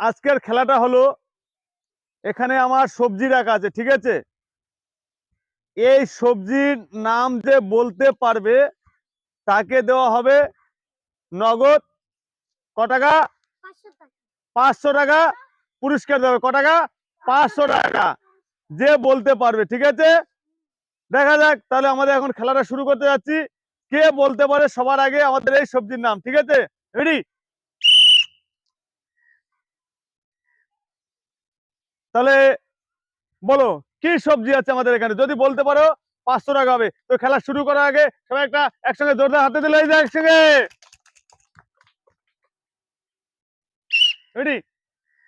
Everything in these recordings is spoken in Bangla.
আজকের খেলাটা হলো এখানে আমার সবজি রাখা আছে, ঠিক আছে? এই সবজির নাম যে বলতে পারবে তাকে দেওয়া হবে নগদ ক টাকা? পাঁচশো টাকা। পুরস্কার দেবে ক টাকা? পাঁচশো টাকা। যে বলতে পারবে, ঠিক আছে? দেখা যাক, তাহলে আমাদের এখন খেলাটা শুরু করতে যাচ্ছি। কে বলতে পারে সবার আগে আমাদের এই সবজির নাম, ঠিক আছে? রেডি তাহলে বলো কি সবজি আছে আমাদের এখানে? যদি বলতে পারো পাঁচশো টাকা হবে। তো খেলা শুরু করার আগে সবাই একটা একসঙ্গে জোরদার হাতে দিলে একসঙ্গে। রেডি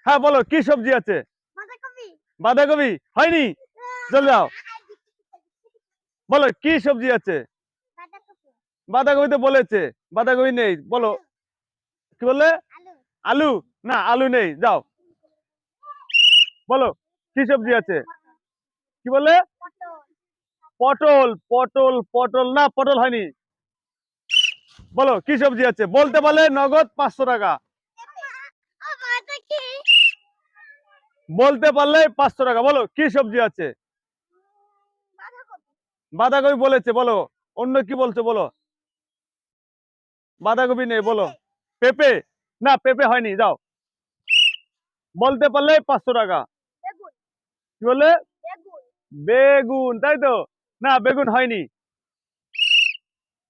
হ্যাঁ বলো কি সবজি আছে? বাঁধাকপি। হয়নি? চল যাও বলো কি সবজি আছে? বাঁধাকপি। তো বলেছে বাঁধাকপি নেই। বলো। কি বললে? আলু? না আলু নেই। যাও। বলো, কি সবজি আছে? কি বললে পটল। পটল পটল। না, পটল হয়নি। বলো, কি সবজি আছে? বলতে পারলে নগদ পাঁচশো টাকা। বলতে পারলে পাঁচশো টাকা। বলো, কি সবজি আছে? বাঁধাকপি বলেছে, বলো। অন্য কি বলছো, বলো। বাঁধাকপি নেই, বলো। পেঁপে? না, পেঁপে হয়নি, যাও। বলতে পারলে পাঁচশো টাকা। কি বললে বেগুন। তাই তো? না বেগুন হয়নি।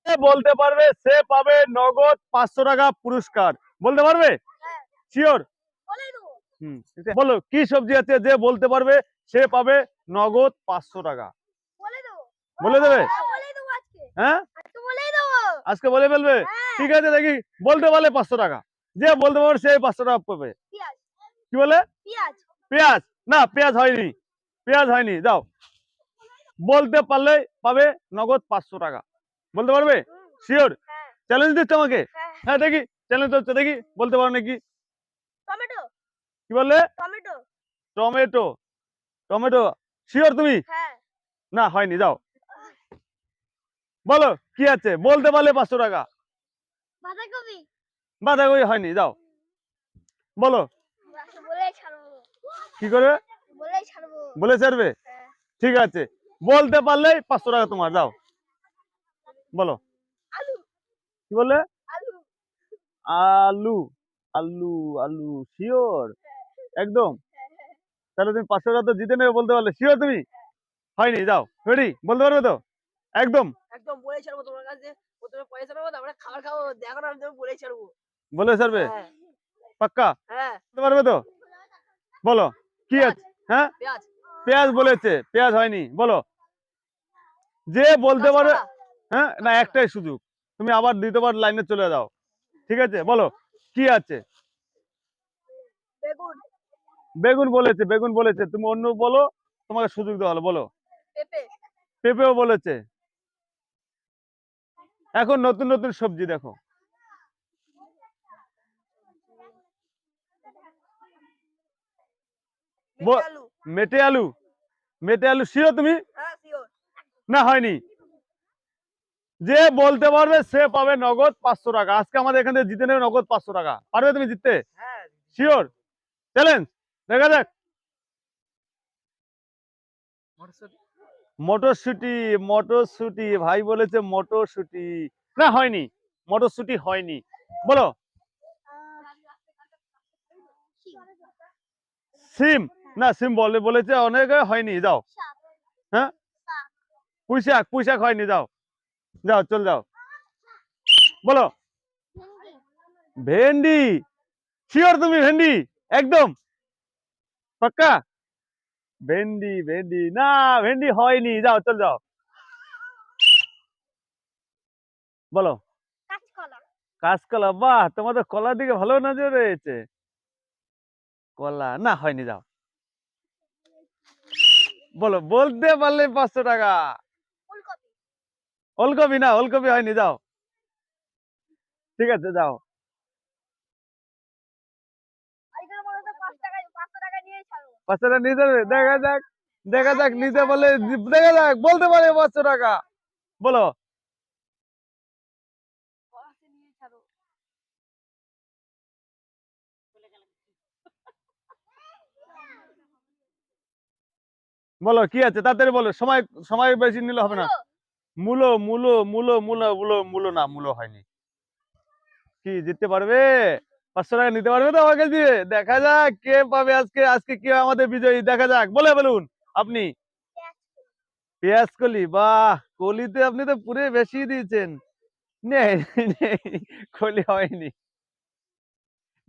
বলতে পারবে সে পাবে নগদ পাঁচশো টাকা পুরস্কার। বলতে পারবে? শিওর হুম বলো কি সবজি আছে যে বলতে পারবে সে পাবে নগদ পাঁচশো টাকা। বলে দেবে। হ্যাঁ আজকে। বলে ফেলবে? ঠিক আছে দেখি। বলতে পারলে পাঁচশো টাকা। যে বলতে পারবে সে পাঁচশো টাকা পাবে। কি বলে? পেঁয়াজ? না পেঁয়াজ হয়নি। পেঁয়াজ হয়নি যাও। বলতে পারলে পাবে নগদ পাঁচশো টাকা। বলতে পারবে? শিওর চ্যালেঞ্জ দিচ্ছে আমাকে? হ্যাঁ। দেখি। চ্যালেঞ্জ হচ্ছে দেখি। বলতে পারো নাকি? টমেটো কি বললে? টমেটো টমেটো টমেটো শিওর তুমি? হ্যাঁ। না হয়নি যাও। বলো কি আছে? বলতে পারলে পাঁচশো টাকা। বাঁধাকপি। বাঁধাকপি হয়নি যাও। বলো। কি করবে বলে ছাড়বে? হ্যাঁ। ঠিক আছে। বলতে পারলেই পাঁচশো টাকা তোমার যাও। বলো। কি বললে? আলু। আলু। আলু আলু শিওর। একদম। তাহলে তুমি পাঁচশো টাকা তো জিতে নেবে বলতে পারলে। শিওর তুমি? হয়নি যাও। রেডি বলতে পারবে তো? একদম। একদম বলে ছাড়বো তোমার কাছে। প্রথমে পয়সা নেব তারপরে খাবার খাব। দেখো না আমি তোমাকে বলে ছাড়বো। বলে ছাড়বে? হ্যাঁ। পাক্কা? হ্যাঁ। বলতে পারবে তো? বলো। কি আছে হ্যাঁ? পেঁয়াজ। বলেছে পেঁয়াজ হয়নি বলো। যে বলতে কাঁচকলা, হ্যাঁ না একটাই সুযোগ। তুমি আবার দ্বিতীয়বার লাইনে চলে যাও ঠিক আছে? বলো কি আছে? বেগুন। বলেছে বেগুন বলেছে। তুমি অন্য বলো তোমাকে সুযোগ দেওয়া হলো বলো। পেঁপেও বলেছে। এখন নতুন নতুন সবজি দেখো মিঠে ব- আলু মেটে আলু। মেটে আলু। শিও তুমি? হ্যাঁ না হয়নি। যে বলতে পারবে সে পাবে নগদ পাঁচশো টাকা। আজকে আমাদের এখান থেকে জিতে নেবে নগদ পাঁচশো টাকা। পারবে তুমি জিততে? হ্যাঁ শিওর? চ্যালেঞ্জ? দেখা যাক। মটরশুঁটি মটরশুটি। মটরশুটি ভাই বলেছে মটরশুটি। না হয়নি। মটরশুটি হয়নি। বলো। সিম। না সিম বলে বলেছে অনেকে হয়নি যাও। হ্যাঁ? পুঁইশাক পুঁইশাক হয়নি যাও। যাও চল যাও। বলো। ভেন্ডি। শিওর তুমি ভেন্ডি? একদম। পাক্কা? ভেন্ডি ভেন্ডি। না ভেন্ডি হয়নি যাও চল যাও। বলো। কাঁচকলা বাহ তোমাদের কলার দিকে ভালো নজর রয়েছে। কলা না হয়নি যাও। বলো বলতে পারলে পাঁচশো টাকা। ওলকপি। না ওলকপি হয়নি যাও। ঠিক আছে যাও। পাঁচশো টাকা নিয়ে যাবে দেখা যাক দেখা যাক নিজে বলে দেখা যাক বলতে পারে পাঁচশো টাকা। বলো। বলো কি আছে? তাড়াতাড়ি বলো সময় সময় বেশি নিলে হবে না। মূলো মূলো মূলো মূলো মূলো মূলো না মূলো হয়নি। কি জিততে পারবে? পাঁচশো টাকা নিতে পারবে তো আমাকে দিয়ে? দেখা যাক কে পাবে আজকে আজকে কে আমাদের বিজয়ী দেখা যাক। বলে বলুন আপনি। পেঁয়াজ কলি বাহ কলিতে আপনি তো পুরে বেশি দিয়েছেন। নেই কলি হয়নি।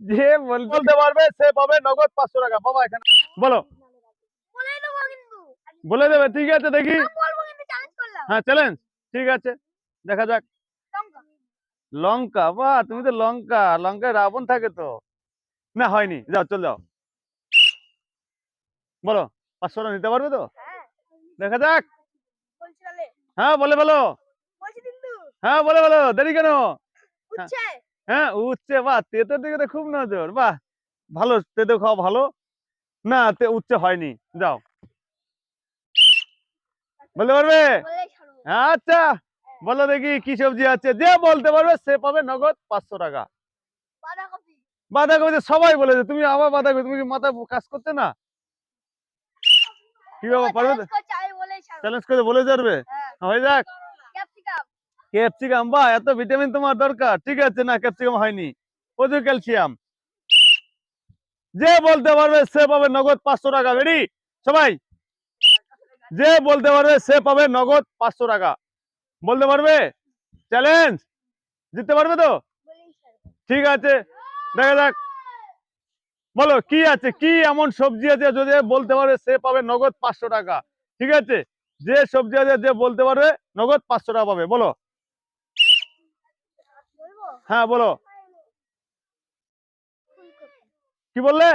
যে বলতে পারবে সে পাবে নগদ পাঁচশো টাকা। বাবা এখানে বলো। বলে দেবে ঠিক আছে দেখি। হ্যাঁ চ্যালেঞ্জ ঠিক আছে দেখা যাক। লঙ্কা। বাহ তুমি তো লঙ্কা লঙ্কায় রাবণ থাকে তো। না হয়নি যাও চল যাও। বলো পাঁচশো টাকা নিতে পারবে তো? হ্যাঁ। দেখা যাক। হ্যাঁ বলে বলো হ্যাঁ বলে বলো দেরি কেন? হ্যাঁ। উচ্ছে। বাহ তেতো দিকে তো খুব নজর বাহ। ভালো তেতো খাওয়া ভালো। না তে উচ্ছে হয়নি যাও। বলতে পারবে? আচ্ছা বলো দেখি কি সবজি আছে। যে বলতে পারবে সে পাবে নগদ পাঁচশো টাকা। বাঁধাকপি। সবাই বলেছে তুমি আবার বাঁধাকপি তুমি কি মাথা কাজ করতে না? কি বাবা পারবে? চ্যালেঞ্জ করে বলে যাবে হ্যাঁ। হয়ে যাক। ক্যাপসিকাম। ক্যাপসিকাম বা এত ভিটামিন তোমার দরকার। ঠিক আছে না ক্যাপসিকাম হয়নি। প্রচুর ক্যালসিয়াম। যে বলতে পারবে সে পাবে নগদ পাঁচশো টাকা। রেডি সবাই যে বলতে পারবে সে পাবে নগদ পাঁচশো টাকা। বলতে পারবে? চ্যালেঞ্জ জিততে পারবে তো? ঠিক আছে। দেখা যাক। বলো, কি আছে? কি এমন সবজি আছে যদি বলতে পারবে সে পাবে নগদ পাঁচশো টাকা? ঠিক আছে? যে সবজি আছে যে বলতে পারবে নগদ পাঁচশো টাকা পাবে। বলো। হ্যাঁ বলো। কি বললে?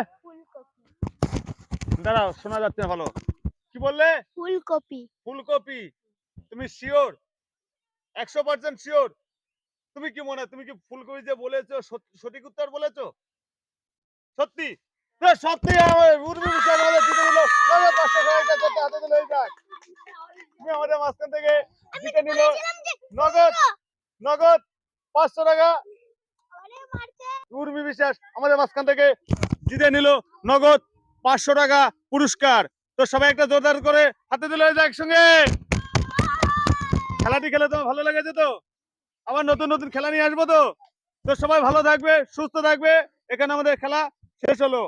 দাঁড়াও, শোনা যাচ্ছে ভালো। কি বললে? ফুলকপি। ফুলকপি। তুমি শিওর একশো পার্সেন্ট শিওর তুমি কি মনে তুমি কি ফুলকপি যে বলেছ সঠিক উত্তর বলেছ? সত্যি? সত্যি তুমি আমাদের মাঝখান থেকে জিতে নিল। নগদ নগদ পাঁচশো টাকা। উর্মি বিশ্বাস আমাদের মাঝখান থেকে জিতে নিল। নগদ পাঁচশো টাকা পুরস্কার। তো সবাই একটা জোরদার করে হাতে এই একসঙ্গে। খেলাটি খেলে তোমার ভালো লেগেছে তো? আবার নতুন নতুন খেলা নিয়ে আসব তো? তো সবাই ভালো থাকবে, সুস্থ থাকবে। এখানে আমাদের খেলা শেষ হলো।